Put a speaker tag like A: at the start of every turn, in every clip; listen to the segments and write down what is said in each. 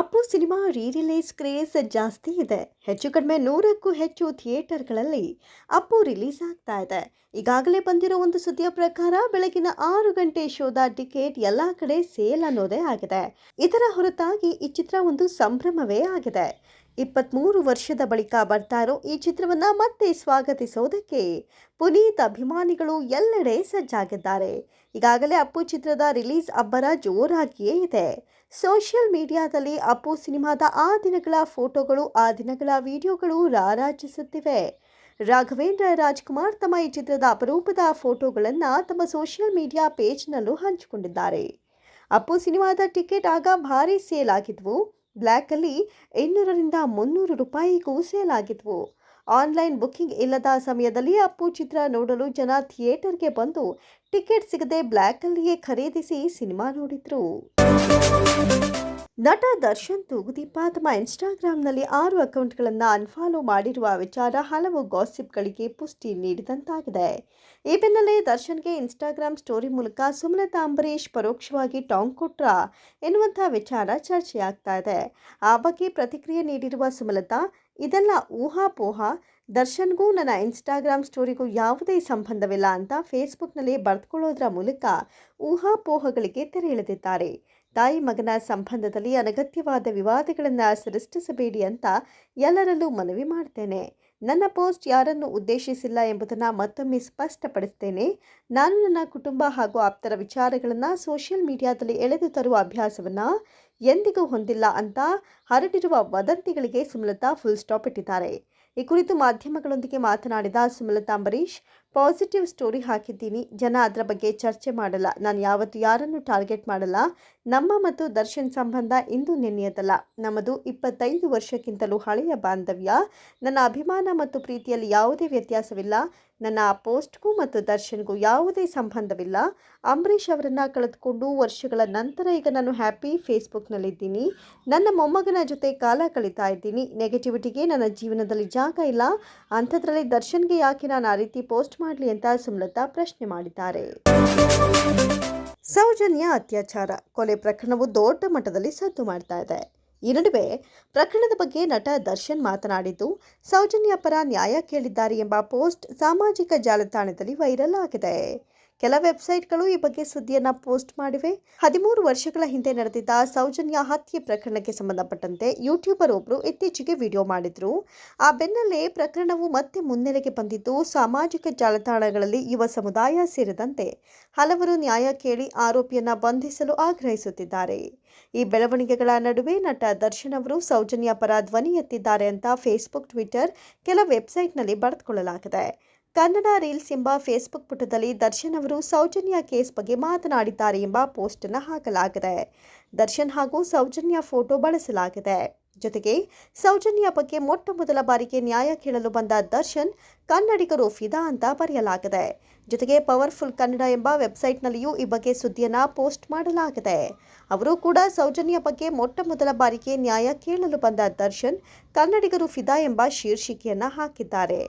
A: Appu cinema re release ಜಾಸ್ತಿ ಇದೆ. ಹೆಚ್ಚು ಕಡಿಮೆ ನೂರಕ್ಕೂ ಹೆಚ್ಚು ಥಿಯೇಟರ್ಗಳಲ್ಲಿ ಅಪ್ಪು ರಿಲೀಸ್ ಆಗ್ತಾ ಇದೆ. ಈಗಾಗಲೇ ಬಂದಿರೋ ಒಂದು ಸುದ್ದಿಯ ಪ್ರಕಾರ ಬೆಳಗಿನ ಆರು ಗಂಟೆ ಶೋದ ಟಿಕೆಟ್ ಎಲ್ಲ ಕಡೆ ಸೇಲ್ ಅನ್ನೋದೇ ಆಗಿದೆ. ಇದರ ಹೊರತಾಗಿ ಈ ಚಿತ್ರ ಒಂದು ಸಂಭ್ರಮವೇ ಆಗಿದೆ. ಇಪ್ಪತ್ತ್ಮೂರು ವರ್ಷದ ಬಳಿಕ ಬರ್ತಾರೋ ಈ ಚಿತ್ರವನ್ನ ಮತ್ತೆ ಸ್ವಾಗತಿಸೋದಕ್ಕೆ ಪುನೀತ್ ಅಭಿಮಾನಿಗಳು ಎಲ್ಲೆಡೆ ಸಜ್ಜಾಗಿದ್ದಾರೆ. ಈಗಾಗಲೇ ಅಪ್ಪು ಚಿತ್ರದ ರಿಲೀಸ್ ಅಬ್ಬರ ಜೋರಾಗಿಯೇ ಇದೆ. ಸೋಷಿಯಲ್ ಮೀಡಿಯಾದಲ್ಲಿ ಅಪ್ಪು ಸಿನಿಮಾದ ಆ ದಿನಗಳ ಫೋಟೋಗಳು, ಆ ದಿನಗಳ ವಿಡಿಯೋಗಳು ರಾರಾಜಿಸುತ್ತಿವೆ. ರಾಘವೇಂದ್ರ ರಾಜ್ಕುಮಾರ್ ತಮ್ಮ ಈ ಚಿತ್ರದ ಅಪರೂಪದ ಫೋಟೋಗಳನ್ನು ತಮ್ಮ ಸೋಷಿಯಲ್ ಮೀಡಿಯಾ ಪೇಜ್ನಲ್ಲೂ ಹಂಚಿಕೊಂಡಿದ್ದಾರೆ. ಅಪ್ಪು ಸಿನಿಮಾದ ಟಿಕೆಟ್ ಆಗ ಭಾರಿ ಸೇಲ್ ಆಗಿದ್ವು. ಬ್ಲ್ಯಾಕಲ್ಲಿ ಇನ್ನೂರರಿಂದ ಮುನ್ನೂರು ರೂಪಾಯಿಗೂ ಸೇಲ್ ಆಗಿದ್ವು. ಆನ್ಲೈನ್ ಬುಕ್ಕಿಂಗ್ ಇಲ್ಲದ ಸಮಯದಲ್ಲಿ ಅಪ್ಪು ಚಿತ್ರ ನೋಡಲು ಜನ ಥಿಯೇಟರ್ಗೆ ಬಂದು ಟಿಕೆಟ್ ಸಿಗದೆ ಬ್ಲ್ಯಾಕಲ್ಲಿಯೇ ಖರೀದಿಸಿ ಸಿನಿಮಾ ನೋಡಿದ್ರು. ನಟ ದರ್ಶನ್ ತೂಗುದೀಪ ತಮ್ಮ ಇನ್ಸ್ಟಾಗ್ರಾಂನಲ್ಲಿ ಆರು ಅಕೌಂಟ್ಗಳನ್ನು ಅನ್ಫಾಲೋ ಮಾಡಿರುವ ವಿಚಾರ ಹಲವು ಗಾಸಿಪ್ಗಳಿಗೆ ಪುಷ್ಟಿ ನೀಡಿದಂತಾಗಿದೆ. ಈ ಬೆನ್ನಲ್ಲೇ ದರ್ಶನ್ಗೆ ಇನ್ಸ್ಟಾಗ್ರಾಂ ಸ್ಟೋರಿ ಮೂಲಕ ಸುಮಲತಾ ಅಂಬರೀಷ್ ಪರೋಕ್ಷವಾಗಿ ಟಾಂಗ್ ಕೊಟ್ರ ಎನ್ನುವಂಥ ವಿಚಾರ ಚರ್ಚೆಯಾಗ್ತಾ ಇದೆ. ಆ ಬಗ್ಗೆ ಪ್ರತಿಕ್ರಿಯೆ ನೀಡಿರುವ ಸುಮಲತಾ ಇದೆಲ್ಲ ಊಹಾಪೋಹ. ದರ್ಶನ್ಗೂ ನನ್ನ ಇನ್ಸ್ಟಾಗ್ರಾಮ್ ಸ್ಟೋರಿಗೂ ಯಾವುದೇ ಸಂಬಂಧವಿಲ್ಲ ಅಂತ ಫೇಸ್ಬುಕ್ನಲ್ಲಿ ಬರೆದುಕೊಳ್ಳೋದ್ರ ಮೂಲಕ ಊಹಾಪೋಹಗಳಿಗೆ ತೆರೆ ಎಳೆದಿದ್ದಾರೆ. ತಾಯಿ ಮಗನ ಸಂಬಂಧದಲ್ಲಿ ಅನಗತ್ಯವಾದ ವಿವಾದಗಳನ್ನು ಸೃಷ್ಟಿಸಬೇಡಿ ಅಂತ ಎಲ್ಲರಲ್ಲೂ ಮನವಿ ಮಾಡ್ತೇನೆ. ನನ್ನ ಪೋಸ್ಟ್ ಯಾರನ್ನು ಉದ್ದೇಶಿಸಿಲ್ಲ ಎಂಬುದನ್ನು ಮತ್ತೊಮ್ಮೆ ಸ್ಪಷ್ಟಪಡಿಸ್ತೇನೆ. ನಾನು ನನ್ನ ಕುಟುಂಬ ಹಾಗೂ ಆಪ್ತರ ವಿಚಾರಗಳನ್ನು ಸೋಷಿಯಲ್ ಮೀಡಿಯಾದಲ್ಲಿ ಎಳೆದು ತರುವ ಅಭ್ಯಾಸವನ್ನು ಎಂದಿಗೂ ಹೊಂದಿಲ್ಲ ಅಂತ ಹರಡಿರುವ ವದಂತಿಗಳಿಗೆ ಸುಮಲತಾ ಫುಲ್ ಸ್ಟಾಪ್ ಇಟ್ಟಿದ್ದಾರೆ. ಈ ಕುರಿತು ಮಾಧ್ಯಮಗಳೊಂದಿಗೆ ಮಾತನಾಡಿದ ಸುಮಲತಾ ಅಂಬರೀಶ್ ಪಾಸಿಟಿವ್ ಸ್ಟೋರಿ ಹಾಕಿದ್ದೀನಿ. ಜನ ಅದರ ಬಗ್ಗೆ ಚರ್ಚೆ ಮಾಡಲ್ಲ. ನಾನು ಯಾವತ್ತು ಯಾರನ್ನು ಟಾರ್ಗೆಟ್ ಮಾಡಲ್ಲ. ನಮ್ಮ ಮತ್ತು ದರ್ಶನ್ ಸಂಬಂಧ ಇಂದು ನೆನೆಯದಲ್ಲ ನಮ್ಮದು ಇಪ್ಪತ್ತೈದು ವರ್ಷಕ್ಕಿಂತಲೂ ಹಳೆಯ ಬಾಂಧವ್ಯ. ನನ್ನ ಅಭಿಮಾನ ಮತ್ತು ಪ್ರೀತಿಯಲ್ಲಿ ಯಾವುದೇ ವ್ಯತ್ಯಾಸವಿಲ್ಲ. ನನ್ನ ಆ ಪೋಸ್ಟ್ಗೂ ಮತ್ತು ದರ್ಶನ್ಗೂ ಯಾವುದೇ ಸಂಬಂಧವಿಲ್ಲ. ಅಂಬರೀಷ್ ಅವರನ್ನು ಕಳೆದುಕೊಂಡು ವರ್ಷಗಳ ನಂತರ ಈಗ ನಾನು ಹ್ಯಾಪಿ ಫೇಸ್ಬುಕ್ನಲ್ಲಿದ್ದೀನಿ. ನನ್ನ ಮೊಮ್ಮಗನ ಜೊತೆ ಕಾಲ ಕಳೀತಾ ಇದ್ದೀನಿ. ನೆಗೆಟಿವಿಟಿಗೆ ನನ್ನ ಜೀವನದಲ್ಲಿ ಜಾಗ ಇಲ್ಲ. ಅಂಥದ್ರಲ್ಲಿ ದರ್ಶನ್ಗೆ ಯಾಕೆ ನಾನು ಆ ರೀತಿ ಪೋಸ್ಟ್ ಮಾಡಲಿ ಅಂತ ಸುಮಲತಾ ಪ್ರಶ್ನೆ ಮಾಡಿದ್ದಾರೆ. ಸೌಜನ್ಯ ಅತ್ಯಾಚಾರ, ಕೊಲೆ ಪ್ರಕರಣವು ದೊಡ್ಡ ಮಟ್ಟದಲ್ಲಿ ಸದ್ದು ಮಾಡ್ತಾ ಇದೆ. ಈ ನಡುವೆ ಪ್ರಕರಣದ ಬಗ್ಗೆ ನಟ ದರ್ಶನ್ ಮಾತನಾಡಿದ್ದು, ಸೌಜನ್ಯ ಪರ ನ್ಯಾಯ ಕೇಳಿದ್ದಾರೆ ಎಂಬ ಪೋಸ್ಟ್ ಸಾಮಾಜಿಕ ಜಾಲತಾಣದಲ್ಲಿ ವೈರಲ್ ಆಗಿದೆ. ಕೆಲ ವೆಬ್ಸೈಟ್ಗಳು ಈ ಬಗ್ಗೆ ಸುದ್ದಿಯನ್ನು ಪೋಸ್ಟ್ ಮಾಡಿವೆ. ಹದಿಮೂರು ವರ್ಷಗಳ ಹಿಂದೆ ನಡೆದಿದ್ದ ಸೌಜನ್ಯ ಹತ್ಯೆ ಪ್ರಕರಣಕ್ಕೆ ಸಂಬಂಧಪಟ್ಟಂತೆ ಯೂಟ್ಯೂಬರ್ ಒಬ್ಬರು ಇತ್ತೀಚೆಗೆ ವಿಡಿಯೋ ಮಾಡಿದ್ರು. ಆ ಬೆನ್ನಲ್ಲೇ ಪ್ರಕರಣವು ಮತ್ತೆ ಮುನ್ನೆಲೆಗೆ ಬಂದಿದ್ದು, ಸಾಮಾಜಿಕ ಜಾಲತಾಣಗಳಲ್ಲಿ ಯುವ ಸಮುದಾಯ ಸೇರಿದಂತೆ ಹಲವರು ನ್ಯಾಯ ಕೇಳಿ ಆರೋಪಿಯನ್ನು ಬಂಧಿಸಲು ಆಗ್ರಹಿಸುತ್ತಿದ್ದಾರೆ. ಈ ಬೆಳವಣಿಗೆಗಳ ನಡುವೆ ನಟ ದರ್ಶನ್ ಅವರು ಸೌಜನ್ಯ ಪರ ಧ್ವನಿ ಎತ್ತಿದ್ದಾರೆ ಅಂತ ಫೇಸ್ಬುಕ್ ಟ್ವಿಟರ್ ಕೆಲ ವೆಬ್ಸೈಟ್ನಲ್ಲಿ ಬರೆದುಕೊಳ್ಳಲಾಗಿದೆ. ಕನ್ನಡ ರೀಲ್ಸ್ ಎಂಬ ಫೇಸ್ಬುಕ್ ಪುಟದಲ್ಲಿ ದರ್ಶನ್ ಅವರು ಸೌಜನ್ಯ ಕೇಸ್ ಬಗ್ಗೆ ಮಾತನಾಡಿದ್ದಾರೆ ಎಂಬ ಪೋಸ್ಟ್ ಅನ್ನು ಹಾಕಲಾಗಿದೆ. ದರ್ಶನ್ ಹಾಗೂ ಸೌಜನ್ಯ ಫೋಟೋ ಬಳಸಲಾಗಿದೆ. ಜೊತೆಗೆ ಸೌಜನ್ಯ ಬಗ್ಗೆ ಮೊಟ್ಟ ಮೊದಲ ಬಾರಿಗೆ ನ್ಯಾಯ ಕೇಳಲು ಬಂದ ದರ್ಶನ್, ಕನ್ನಡಿಗರು ಫಿದಾ ಅಂತ ಬರೆಯಲಾಗಿದೆ. ಜೊತೆಗೆ ಪವರ್ಫುಲ್ ಕನ್ನಡ ಎಂಬ ವೆಬ್ಸೈಟ್ನಲ್ಲಿಯೂ ಈ ಬಗ್ಗೆ ಸುದ್ದಿಯನ್ನ ಪೋಸ್ಟ್ ಮಾಡಲಾಗಿದೆ. ಅವರು ಕೂಡ ಸೌಜನ್ಯ ಬಗ್ಗೆ ಮೊಟ್ಟ ಮೊದಲ ಬಾರಿಗೆ ನ್ಯಾಯ ಕೇಳಲು ಬಂದ ದರ್ಶನ್, ಕನ್ನಡಿಗರು ಫಿದಾ ಎಂಬ ಶೀರ್ಷಿಕೆಯನ್ನ ಹಾಕಿದ್ದಾರೆ.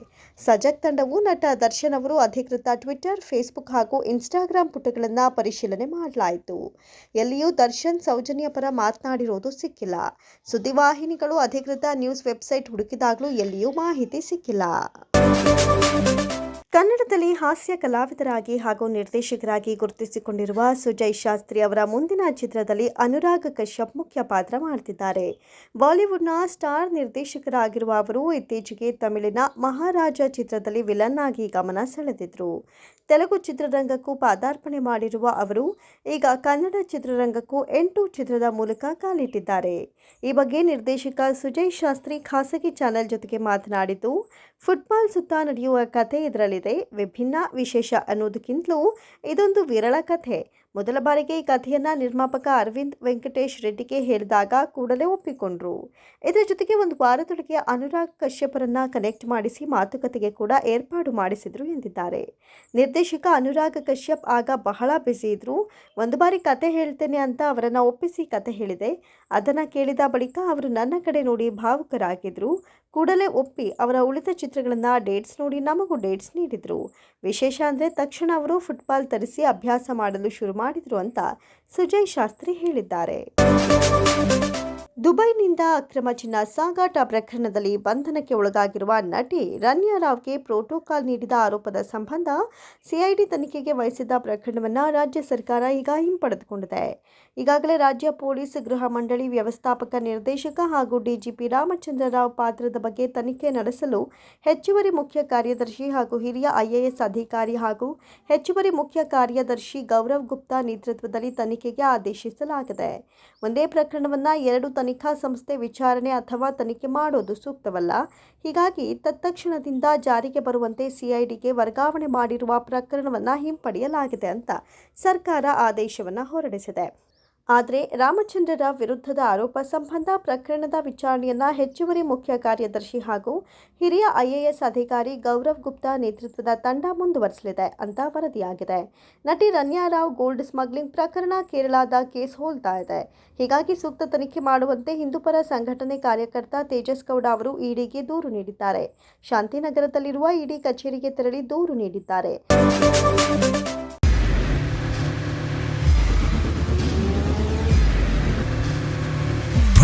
A: ಸಜಗ್ ತಂಡವು ನಟ ದರ್ಶನ್ ಅವರು ಅಧಿಕೃತ ಟ್ವಿಟರ್, ಫೇಸ್ಬುಕ್ ಹಾಗೂ ಇನ್ಸ್ಟಾಗ್ರಾಮ್ ಪುಟಗಳನ್ನು ಪರಿಶೀಲನೆ ಮಾಡಲಾಯಿತು. ಎಲ್ಲಿಯೂ ದರ್ಶನ್ ಸೌಜನ್ಯ ಪರ ಮಾತನಾಡಿರೋದು ಸಿಕ್ಕಿಲ್ಲ. ಸುದ್ದಿವಾಹಿನಿಗಳು ಅಧಿಕೃತ ನ್ಯೂಸ್ ವೆಬ್ಸೈಟ್ ಹುಡುಕಿದಾಗಲೂ ಎಲ್ಲಿಯೂ ಮಾಹಿತಿ ಸಿಕ್ಕಿಲ್ಲ. ಕನ್ನಡದಲ್ಲಿ ಹಾಸ್ಯ ಕಲಾವಿದರಾಗಿ ಹಾಗೂ ನಿರ್ದೇಶಕರಾಗಿ ಗುರುತಿಸಿಕೊಂಡಿರುವ ಸುಜಯ್ ಶಾಸ್ತ್ರಿ ಅವರ ಮುಂದಿನ ಚಿತ್ರದಲ್ಲಿ ಅನುರಾಗ್ ಕಶ್ಯಪ್ ಮುಖ್ಯ ಪಾತ್ರ ಮಾಡ್ತಿದ್ದಾರೆ. ಬಾಲಿವುಡ್ನ ಸ್ಟಾರ್ ನಿರ್ದೇಶಕರಾಗಿರುವ ಅವರು ಇತ್ತೀಚೆಗೆ ತಮಿಳಿನ ಮಹಾರಾಜ ಚಿತ್ರದಲ್ಲಿ ವಿಲನ್ ಆಗಿ ಗಮನ ಸೆಳೆದಿದ್ರು. ತೆಲುಗು ಚಿತ್ರರಂಗಕ್ಕೂ ಪಾದಾರ್ಪಣೆ ಮಾಡಿರುವ ಅವರು ಈಗ ಕನ್ನಡ ಚಿತ್ರರಂಗಕ್ಕೂ ಎಂಟು ಚಿತ್ರದ ಮೂಲಕ ಕಾಲಿಟ್ಟಿದ್ದಾರೆ. ಈ ಬಗ್ಗೆ ನಿರ್ದೇಶಕ ಸುಜಯ್ ಶಾಸ್ತ್ರಿ ಖಾಸಗಿ ಚಾನೆಲ್ ಜೊತೆಗೆ ಮಾತನಾಡಿದ್ದು, ಫುಟ್ಬಾಲ್ ಸುತ್ತ ನಡೆಯುವ ಕಥೆ ಇದರಲ್ಲಿದೆ. ವಿಭಿನ್ನ ವಿಶೇಷ ಅನ್ನೋದಕ್ಕಿಂತಲೂ ಇದೊಂದು ವಿರಳ ಕಥೆ. ಮೊದಲ ಬಾರಿಗೆ ಈ ಕಥೆಯನ್ನ ನಿರ್ಮಾಪಕ ಅರವಿಂದ್ ವೆಂಕಟೇಶ್ ರೆಡ್ಡಿಗೆ ಹೇಳಿದಾಗ ಕೂಡಲೇ ಒಪ್ಪಿಕೊಂಡ್ರು. ಇದರ ಜೊತೆಗೆ ಒಂದು ವಾರದೊಳಗೆ ಅನುರಾಗ್ ಕಶ್ಯಪರನ್ನು ಕನೆಕ್ಟ್ ಮಾಡಿಸಿ ಮಾತುಕತೆಗೆ ಕೂಡ ಏರ್ಪಾಡು ಮಾಡಿಸಿದ್ರು ಎಂದಿದ್ದಾರೆ. ನಿರ್ದೇಶಕ ಅನುರಾಗ್ ಕಶ್ಯಪ್ ಆಗ ಬಹಳ ಬ್ಯುಸಿ ಇದ್ರು. ಒಂದು ಬಾರಿ ಕತೆ ಹೇಳ್ತೇನೆ ಅಂತ ಅವರನ್ನು ಒಪ್ಪಿಸಿ ಕತೆ ಹೇಳಿದೆ. ಅದನ್ನು ಕೇಳಿದ ಬಳಿಕ ಅವರು ನನ್ನ ಕಡೆ ನೋಡಿ ಭಾವುಕರಾಗಿದ್ರು. ಕೂಡಲೇ ಒಪ್ಪಿ ಅವರ ಉಳಿದ ಚಿತ್ರಗಳನ್ನ ಡೇಟ್ಸ್ ನೋಡಿ ನಮಗೂ ಡೇಟ್ಸ್ ನೀಡಿದ್ರು. ವಿಶೇಷ ಅಂದರೆ ತಕ್ಷಣ ಅವರು ಫುಟ್ಬಾಲ್ ತರಿಸಿ ಅಭ್ಯಾಸ ಮಾಡಲು ಶುರು ಮಾಡಿದ್ರು ಅಂತ ಸುಜಯ್ ಶಾಸ್ತ್ರಿ ಹೇಳಿದ್ದಾರೆ. ದುಬೈನಿಂದ ಅಕ್ರಮ ಚಿನ್ನ ಸಾಗಾಟ ಪ್ರಕರಣದಲ್ಲಿ ಬಂಧನಕ್ಕೆ ಒಳಗಾಗಿರುವ ನಟಿ ರನ್ಯಾ ರಾವ್ಗೆ ಪ್ರೋಟೋಕಾಲ್ ನೀಡಿದ ಆರೋಪದ ಸಂಬಂಧ ಸಿಐಡಿ ತನಿಖೆಗೆ ವಹಿಸಿದ್ದ ಪ್ರಕರಣವನ್ನು ರಾಜ್ಯ ಸರ್ಕಾರ ಈಗ ಹಿಂಪಡೆದುಕೊಂಡಿದೆ. ಈಗಾಗಲೇ ರಾಜ್ಯ ಪೊಲೀಸ್ ಗೃಹ ಮಂಡಳಿ ವ್ಯವಸ್ಥಾಪಕ ನಿರ್ದೇಶಕ ಹಾಗೂ ಡಿಜಿಪಿ ರಾಮಚಂದ್ರ ರಾವ್ ಪಾತ್ರದ ಬಗ್ಗೆ ತನಿಖೆ ನಡೆಸಲು ಹೆಚ್ಚುವರಿ ಮುಖ್ಯ ಕಾರ್ಯದರ್ಶಿ ಹಾಗೂ ಹಿರಿಯ ಐಎಎಸ್ ಅಧಿಕಾರಿ ಹಾಗೂ ಹೆಚ್ಚುವರಿ ಮುಖ್ಯ ಕಾರ್ಯದರ್ಶಿ ಗೌರವ್ ಗುಪ್ತಾ ನೇತೃತ್ವದಲ್ಲಿ ತನಿಖೆಗೆ ಆದೇಶಿಸಲಾಗಿದೆ. ಒಂದೇ ಪ್ರಕರಣವನ್ನು ಎರಡು ತನಿಖಾ ಸಂಸ್ಥೆ ವಿಚಾರಣೆ ಅಥವಾ ತನಿಖೆ ಮಾಡೋದು ಸೂಕ್ತವಲ್ಲ. ಹೀಗಾಗಿ ತತ್ಕ್ಷಣದಿಂದ ಜಾರಿಗೆ ಬರುವಂತೆ ಸಿಐಡಿಗೆ ವರ್ಗಾವಣೆ ಮಾಡಿರುವ ಪ್ರಕರಣವನ್ನು ಹಿಂಪಡೆಯಲಾಗಿದೆ ಅಂತ ಸರ್ಕಾರ ಆದೇಶವನ್ನು ಹೊರಡಿಸಿದೆ. ಆದರೆ ರಾಮಚಂದ್ರರ ವಿರುದ್ಧದ ಆರೋಪ ಸಂಬಂಧ ಪ್ರಕರಣದ ವಿಚಾರಣೆಯನ್ನು ಹೆಚ್ಚುವರಿ ಮುಖ್ಯ ಕಾರ್ಯದರ್ಶಿ ಹಾಗೂ ಹಿರಿಯ ಐಎಎಸ್ ಅಧಿಕಾರಿ ಗೌರವ್ ಗುಪ್ತಾ ನೇತೃತ್ವದ ತಂಡ ಮುಂದುವರಿಸಲಿದೆ ಅಂತ ವರದಿಯಾಗಿದೆ. ನಟಿ ರನ್ಯಾ ರಾವ್ ಗೋಲ್ಡ್ ಸ್ಮಗ್ಲಿಂಗ್ ಪ್ರಕರಣ ಕೇರಳದ ಕೇಸ್ ಹೋಲ್ತಾ ಇದೆ. ಹೀಗಾಗಿ ಸೂಕ್ತ ತನಿಖೆ ಮಾಡುವಂತೆ ಹಿಂದೂಪರ ಸಂಘಟನೆ ಕಾರ್ಯಕರ್ತ ತೇಜಸ್ ಗೌಡ ಅವರು ಇಡಿಗೆ ದೂರು ನೀಡಿದ್ದಾರೆ. ಶಾಂತಿನಗರದಲ್ಲಿರುವ ಇಡಿ ಕಚೇರಿಗೆ ತೆರಳಿ ದೂರು ನೀಡಿದ್ದಾರೆ.